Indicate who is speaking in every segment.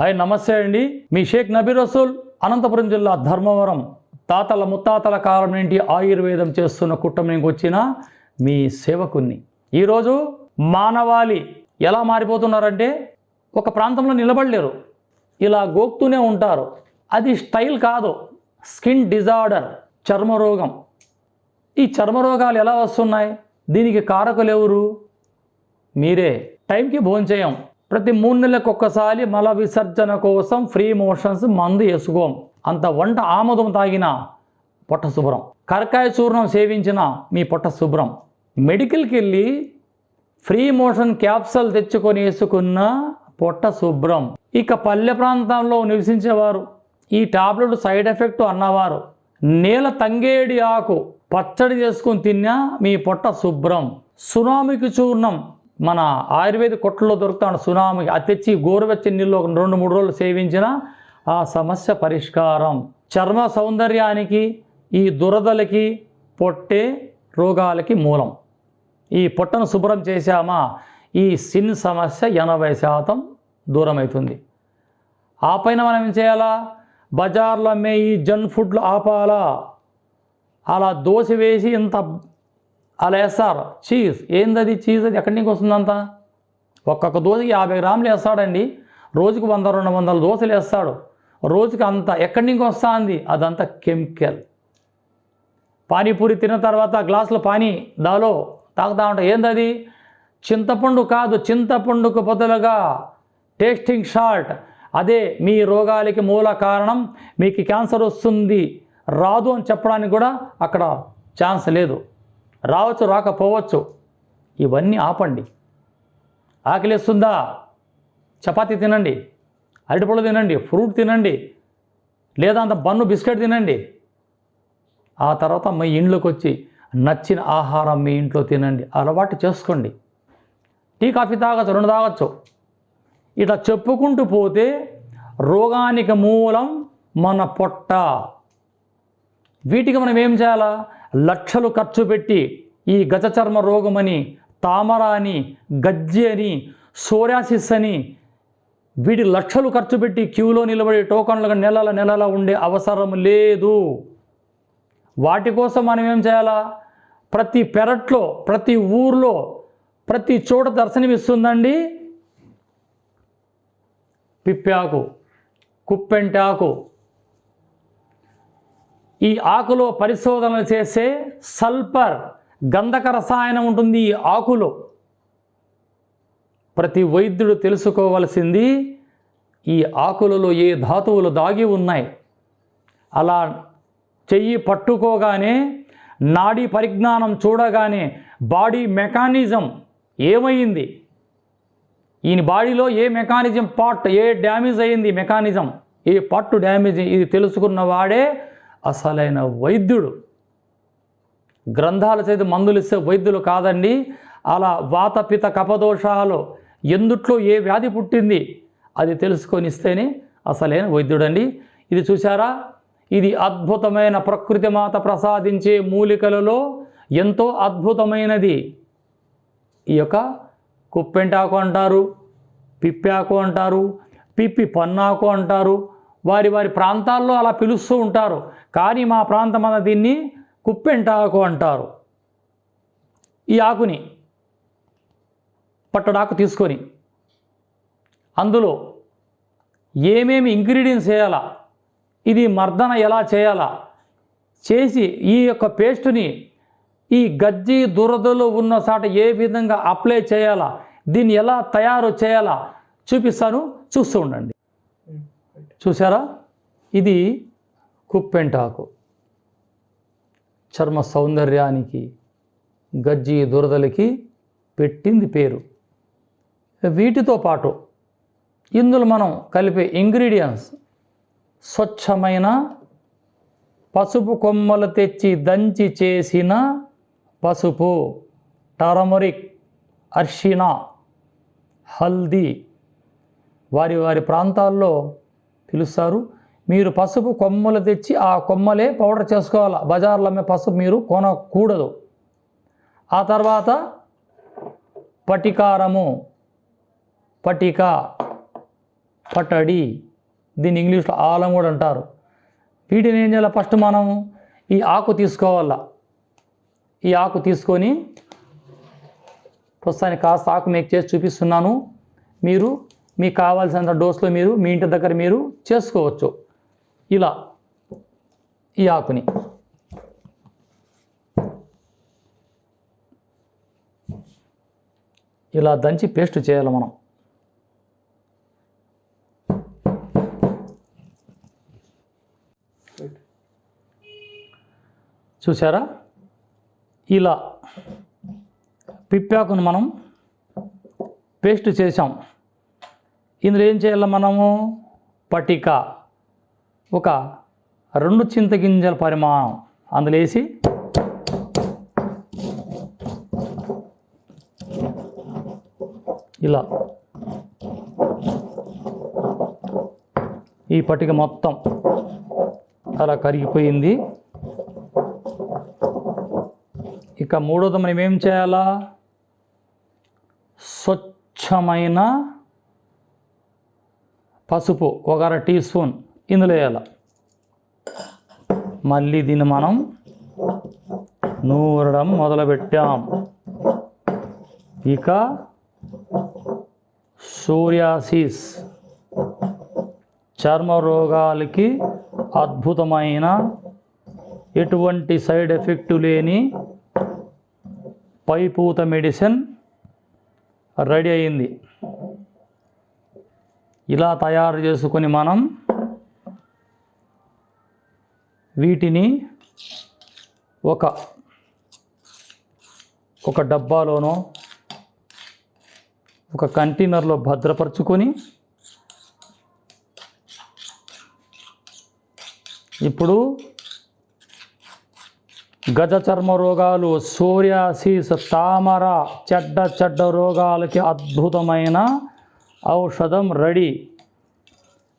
Speaker 1: Hi నమస్తే అండి. మీ షేక్ నబీ రసూల్ అనంతపురం జిల్లా ధర్మవరం. తాతల ముత్తాతల కాలం నుండి ఆయుర్వేదం చేస్తున్న కుటుంబానికి వచ్చిన మీ సేవకుణ్ణి. ఈరోజు మానవాళి ఎలా మారిపోతున్నారంటే ఒక ప్రాంతంలో నిలబడలేరు. ఇలా గోక్తూనే ఉంటారు. అది స్టైల్ కాదు. స్కిన్ డిజార్డర్ చర్మరోగం. ఈ చర్మరోగాలు ఎలా వస్తున్నాయి? దీనికి కారకులు ఎవరు? మీరే. టైంకి భోంచేయం. ప్రతి మూడు నెలలకు ఒక్కసారి మల విసర్జన కోసం ఫ్రీ మోషన్స్ మందు వేసుకోం. అంత వంట ఆముదం తాగిన పొట్ట శుభ్రం. కరకాయ చూర్ణం సేవించిన మీ పొట్ట శుభ్రం. మెడికల్కి వెళ్ళి ఫ్రీ మోషన్ క్యాప్సల్ తెచ్చుకొని వేసుకున్న పొట్ట శుభ్రం. ఇక పల్లె ప్రాంతంలో నివసించేవారు ఈ టాబ్లెట్ సైడ్ ఎఫెక్ట్ అన్నవారు నేల తంగేడి ఆకు పచ్చడి చేసుకొని తిన్నా మీ పొట్ట శుభ్రం. సునామికి చూర్ణం. మన ఆయుర్వేద కొట్టలో దొరుకుతాడు సునామి అది తెచ్చి గోరువెచ్చని నీళ్ళు ఒక రెండు మూడు రోజులు సేవించిన ఆ సమస్య పరిష్కారం. చర్మ సౌందర్యానికి ఈ దురదలకి పొట్టే రోగాలకి మూలం. ఈ పొట్టను శుభ్రం చేశామా? ఈ సిన్ సమస్య ఎనభై శాతం దూరమవుతుంది. ఆ పైన మనం ఏం చేయాలా? బజార్లో అమ్మే ఈ జంక్ ఫుడ్లు ఆపాలా? అలా దోశ వేసి ఇంత అలా వేస్తారు. చీజ్. ఏందది చీజ్? అది ఎక్కడి నుంచి వస్తుందంతా? ఒక్కొక్క దోశకి యాభై గ్రాములు వేస్తాడండి. రోజుకు వంద రెండు వందల దోశలు వేస్తాడు. రోజుకి అంత ఎక్కడి నుంచి వస్తుంది? అదంతా కెమికల్. పానీపూరి తిన్న తర్వాత గ్లాసులో పానీ దాలో తాగుతా ఉంటా. ఏందది? చింతపండు కాదు చింతపండుకు బదులుగా టేస్టింగ్ షాల్ట్ అదే మీ రోగాలకి మూల కారణం మీకు క్యాన్సర్ వస్తుంది రాదు అని చెప్పడానికి కూడా అక్కడ ఛాన్స్ లేదు. రావచ్చు రాకపోవచ్చు. ఇవన్నీ ఆపండి. ఆకలిస్తుందా? చపాతి తినండి. అరటిపళ్ళు తినండి. ఫ్రూట్ తినండి. లేదా అంత బన్ను బిస్కెట్ తినండి. ఆ తర్వాత మీ ఇంట్లోకి వచ్చి నచ్చిన ఆహారం మీ ఇంట్లో తినండి. అలవాటు చేసుకోండి. టీ కాఫీ తాగచ్చు రెండు తాగచ్చు. ఇట్లా చెప్పుకుంటూ పోతే రోగానికి మూలం మన పొట్ట. వీటికి మనం ఏం చేయాలా? లక్షలు ఖర్చు పెట్టి ఈ గజ చర్మ రోగమని తామర అని గజ్జి అని సోరాసిస్ అని వీటి లక్షలు ఖర్చు పెట్టి క్యూలో నిలబడి టోకన్లుగా నెలల నెలల ఉండే అవసరం లేదు. వాటి కోసం మనం ఏం చేయాలా? ప్రతి పెరట్లో ప్రతి ఊర్లో ప్రతి చోట దర్శనమిస్తుందండి. పిప్పాకు కుప్పెంటాకు ఈ ఆకులో పరిశోధనలు చేసే సల్ఫర్ గంధక రసాయనం ఉంటుంది ఈ ఆకులో. ప్రతి వైద్యుడు తెలుసుకోవలసింది ఈ ఆకులలో ఏ ధాతువులు దాగి ఉన్నాయి. అలా చెయ్యి పట్టుకోగానే నాడీ పరిజ్ఞానం చూడగానే బాడీ మెకానిజం ఏమైంది? ఈయన బాడీలో ఏ మెకానిజం పార్ట్ ఏ డ్యామేజ్ అయ్యింది మెకానిజం? ఏ పట్టు డ్యామేజ్ ఇది తెలుసుకున్న వాడే అసలైన వైద్యుడు. గ్రంథాల చేతి మందులు ఇస్తే వైద్యులు కాదండి. అలా వాతపిత కపదోషాలు ఎందుట్లో ఏ వ్యాధి పుట్టింది అది తెలుసుకొని ఇస్తేనే అసలైన వైద్యుడండి. ఇది చూసారా ఇది అద్భుతమైన ప్రకృతి మాత ప్రసాదించే మూలికలలో ఎంతో అద్భుతమైనది. ఈ యొక్క కుప్పెంటాకు అంటారు పిప్పాకు అంటారు పిప్పి పన్నాకు అంటారు వారి వారి ప్రాంతాల్లో అలా పిలుస్తూ ఉంటారు. కానీ మా ప్రాంతం అన్న దీన్ని కుప్పెంటాకు అంటారు. ఈ ఆకుని పట్టడాకు తీసుకొని అందులో ఏమేమి ఇంగ్రీడియంట్స్ వేయాలా ఇది మర్దన ఎలా చేయాలా చేసి ఈ యొక్క పేస్టుని ఈ గజ్జి దురదలో ఉన్న సాట ఏ విధంగా అప్లై చేయాలా దీన్ని ఎలా తయారు చేయాలా చూపిస్తాను. చూస్తూ ఉండండి. చూసారా ఇది కుప్పెంటాకు. చర్మ సౌందర్యానికి గజ్జి దురదలకి పెట్టింది పేరు. వీటితో పాటు ఇందులో మనం కలిపే ఇంగ్రీడియంట్స్ స్వచ్ఛమైన పసుపు కొమ్మలు తెచ్చి దంచి చేసిన పసుపు టర్మరిక్ అర్షినా హల్దీ. వారి వారి ప్రాంతాల్లో పిలుస్తారు. మీరు పసుపు కొమ్మలు తెచ్చి ఆ కొమ్మలే పౌడర్ చేసుకోవాలి? బజార్లో అమ్మే పసుపు మీరు కొనకూడదు. ఆ తర్వాత పటికారము పటిక పట్టడి దీన్ని ఇంగ్లీష్లో ఆలం కూడా అంటారు. వీటిని ఏం చేయాలి ఫస్ట్ మనం ఈ ఆకు తీసుకోవాల? ఈ ఆకు తీసుకొని ప్రస్తుతానికి కాస్త ఆకు మేక్ చేసి చూపిస్తున్నాను. మీరు మీకు కావాల్సినంత డోస్లో మీరు మీ ఇంటి దగ్గర మీరు చేసుకోవచ్చు. ఇలా ఈ ఆకుని. ఇలా దంచి పేస్ట్ చేయాలి మనం. చూసారా? ఇలా పిప్పాకును మనం పేస్ట్ చేసాం ఇందులో ఏం చేయాలి మనము? పటిక. ఒక రెండు చింతగింజల పరిమాణం. అందులో వేసి ఇలా ఈ పటిక మొత్తం అలా కరిగిపోయింది. ఇక మూడోది మనం ఏం చేయాలా? స్వచ్ఛమైన పసుపు ఒక అర టీ స్పూన్ ఇందులో వేయాలి. మళ్ళీ దీన్ని మనం నూరడం మొదలుపెట్టాం. ఇక సూర్యాసిస్. చర్మ రోగాలకి అద్భుతమైన ఎటువంటి సైడ్ ఎఫెక్ట్ లేని పైపూత మెడిసిన్ రెడీ అయింది. ఇలా తయారు చేసుకొని మనం వీటిని ఒక ఒక డబ్బాలోనో ఒక కంటైనర్లో భద్రపరుచుకొని ఇప్పుడు గజ చర్మ రోగాలు సూర్యాసిస్ తామర చెడ్డ చెడ్డ రోగాలకి అద్భుతమైన ఔషధం రెడీ.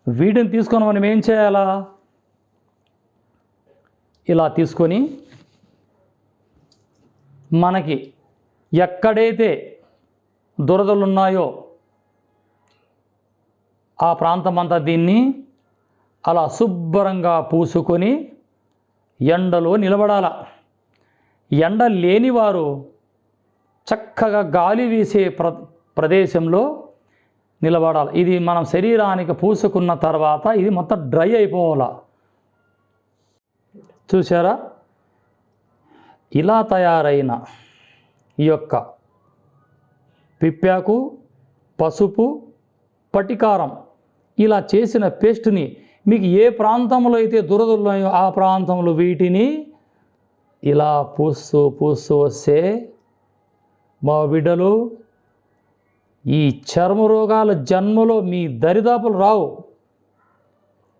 Speaker 1: వీటిని తీసుకొని మనం ఏం చేయాలా? ఇలా తీసుకొని మనకి ఎక్కడైతే దురదలు ఉన్నాయో ఆ ప్రాంతం అంతా దీన్ని అలా శుభ్రంగా పూసుకొని ఎండలో నిలబడాల. ఎండ లేనివారు చక్కగా గాలి వీసే ప్ర ప్రదేశంలో నిలబడాలి. ఇది మనం శరీరానికి పూసుకున్న తర్వాత ఇది మొత్తం డ్రై అయిపోవాల? చూసారా ఇలా తయారైన ఈ యొక్క పిప్పాకు పసుపు పటికారం ఇలా చేసిన పేస్ట్ని మీకు ఏ ప్రాంతంలో అయితే దురదున్నాయో ఆ ప్రాంతంలో వీటిని ఇలా పూస్తూ పూస్తూ వస్తే మా బిడ్డలు ఈ చర్మ రోగాల జన్మలో మీ దరిదాపులు రావు.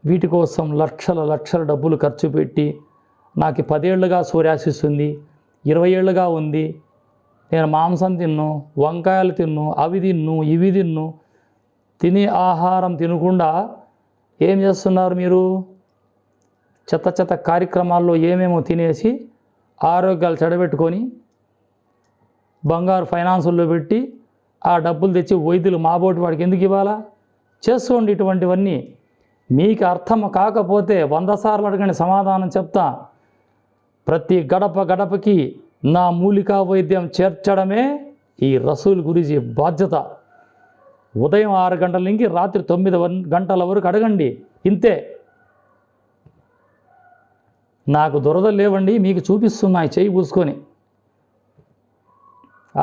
Speaker 1: వీటి కోసం లక్షల లక్షల డబ్బులు ఖర్చు పెట్టి నాకు పదేళ్ళుగా సూర్యాసిస్ ఉంది ఇరవై ఏళ్ళుగా ఉంది. నేను మాంసం తిన్ను వంకాయలు తిన్ను అవి తిన్ను ఇవి తిన్ను. తినే ఆహారం తినకుండా ఏం చేస్తున్నారు మీరు? చెత్త చెత్త కార్యక్రమాల్లో ఏమేమో తినేసి ఆరోగ్యాలు చెడబెట్టుకొని బంగారు ఫైనాన్సుల్లో పెట్టి ఆ డబ్బులు తెచ్చి వైద్యులు మాబోటి వాడికి ఎందుకు ఇవ్వాలా? చేసుకోండి ఇటువంటివన్నీ. మీకు అర్థం కాకపోతే వంద సార్లు అడగండి సమాధానం చెప్తా. ప్రతి గడప గడపకి నా మూలికా వైద్యం చేర్చడమే ఈ రసూల్ గురించి బాధ్యత. ఉదయం ఆరు గంటల నుంచి రాత్రి తొమ్మిది వన్- గంటల వరకు అడగండి. ఇంతే. నాకు దురద లేవండి మీకు చూపిస్తున్నాయి చేయి పూసుకొని.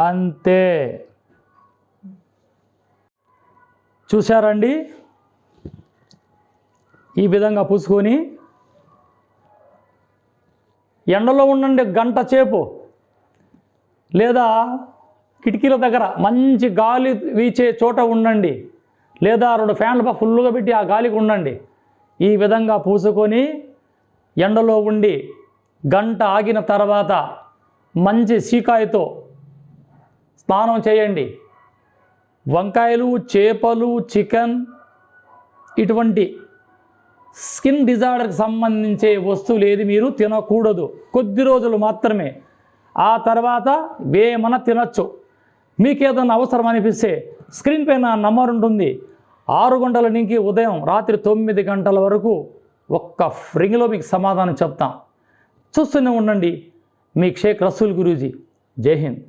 Speaker 1: అంతే. చూశారండి? ఈ విధంగా పూసుకొని ఎండలో ఉండండి గంట సేపు. లేదా కిటికీల దగ్గర మంచి గాలి వీచే చోట ఉండండి. లేదా రెండు ఫ్యాన్లు ఫుల్గా పెట్టి ఆ గాలికి ఉండండి. ఈ విధంగా పూసుకొని ఎండలో ఉండి గంట ఆగిన తర్వాత మంచి సీకాయతో స్నానం చేయండి. వంకాయలు చేపలు చికెన్ ఇటువంటి స్కిన్ డిజార్డర్కి సంబంధించే వస్తువులు ఏది మీరు తినకూడదు. కొద్ది రోజులు మాత్రమే. ఆ తర్వాత వేమన తినచ్చు. మీకు ఏదైనా అవసరం అనిపిస్తే స్క్రీన్ పైన నంబర్ ఉంటుంది. ఆరు గంటల నుంచి ఉదయం రాత్రి తొమ్మిది గంటల వరకు ఒక్క ఫ్రింగ్లో మీకు సమాధానం చెప్తాం. చూస్తూనే ఉండండి. మీ షేక్ రసూల్ గురూజీ. జై హింద్.